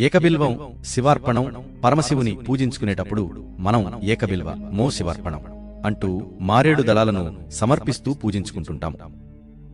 ఏకబిల్వం శివార్పణం పరమశివుని పూజించుకునేటప్పుడు మనం ఏకబిల్వ మో శివార్పణం అంటూ మారేడు దళాలను సమర్పిస్తూ పూజించుకుంటుంటాం.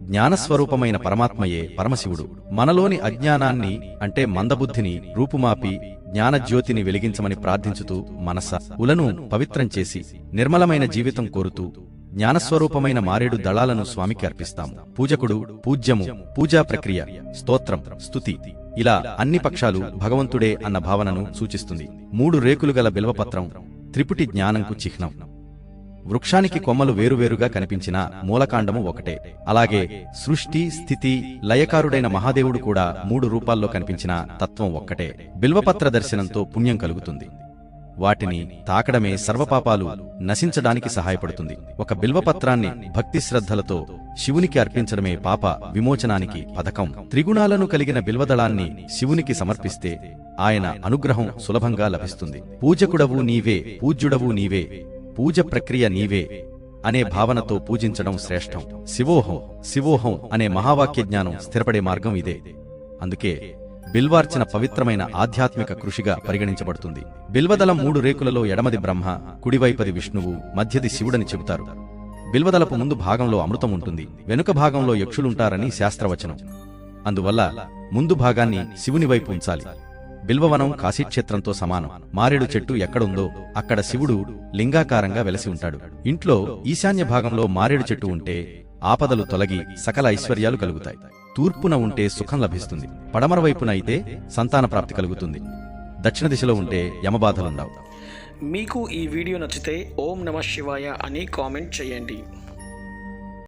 జ్ఞానస్వరూపమైన పరమాత్మయే పరమశివుడు. మనలోని అజ్ఞానాన్ని అంటే మందబుద్ధిని రూపుమాపి జ్ఞానజ్యోతిని వెలిగించమని ప్రార్థించుతూ మనస ఉలను పవిత్రం చేసి నిర్మలమైన జీవితం కోరుతూ జ్ఞానస్వరూపమైన మారేడు దళాలను స్వామికి అర్పిస్తాం పూజకుడు పూజ్యము పూజా ప్రక్రియ స్తోత్రం స్తుతి. ఇలా అన్ని పక్షాలు భగవంతుడే అన్న భావనను సూచిస్తుంది. మూడు రేకులు గల బిల్వపత్రం త్రిపుటి జ్ఞానంకు చిహ్నం. వృక్షానికి కొమ్మలు వేరువేరుగా కనిపించిన మూలకాండము ఒకటే. అలాగే సృష్టి స్థితి లయకారుడైన మహాదేవుడు కూడా మూడు రూపాల్లో కనిపించిన తత్వం ఒక్కటే. బిల్వపత్ర దర్శనంతో పుణ్యం కలుగుతుంది. వాటిని తాకడమే సర్వపాపాలు నశించడానికి సహాయపడుతుంది. ఒక బిల్వపత్రాన్ని భక్తి శ్రద్ధలతో శివునికి అర్పించడమే పాప విమోచనానికి పథకం. త్రిగుణాలను కలిగిన బిల్వదళాన్ని శివునికి సమర్పిస్తే ఆయన అనుగ్రహం సులభంగా లభిస్తుంది. పూజకుడవు నీవే పూజ్యుడవు నీవే పూజ ప్రక్రియ నీవే అనే భావనతో పూజించడం శ్రేష్టం. శివోహం శివోహం అనే మహావాక్య జ్ఞానం స్థిరపడే మార్గం ఇదే. అందుకే బిల్వార్చన పవిత్రమైన ఆధ్యాత్మిక కృషిగా పరిగణించబడుతుంది. బిల్వదలం మూడు రేకులలో ఎడమది బ్రహ్మ కుడివైపది విష్ణువు మధ్యది శివుడని చెబుతారు. బిల్వదలపు ముందు భాగంలో అమృతం ఉంటుంది వెనుక భాగంలో యక్షులుంటారని శాస్త్రవచనం. అందువల్ల ముందు భాగాన్ని శివుని వైపు ఉంచాలి. బిల్వవనం కాశీక్షేత్రంతో సమానం. మారేడు చెట్టు ఎక్కడుందో అక్కడ శివుడు లింగాకారంగా వెలసి ఉంటాడు. ఇంట్లో ఈశాన్య భాగంలో మారేడు చెట్టు ఉంటే ఆపదలు తొలగి సకల ఐశ్వర్యాలు కలుగుతాయి. తూర్పున ఉంటే సుఖం లభిస్తుంది. పడమర వైపున అయితే సంతాన ప్రాప్తి కలుగుతుంది. దక్షిణ దిశలో ఉంటే యమబాధలుండవు. మీకు ఈ వీడియో నచ్చితే ఓం నమ శివాయ అని కామెంట్ చేయండి.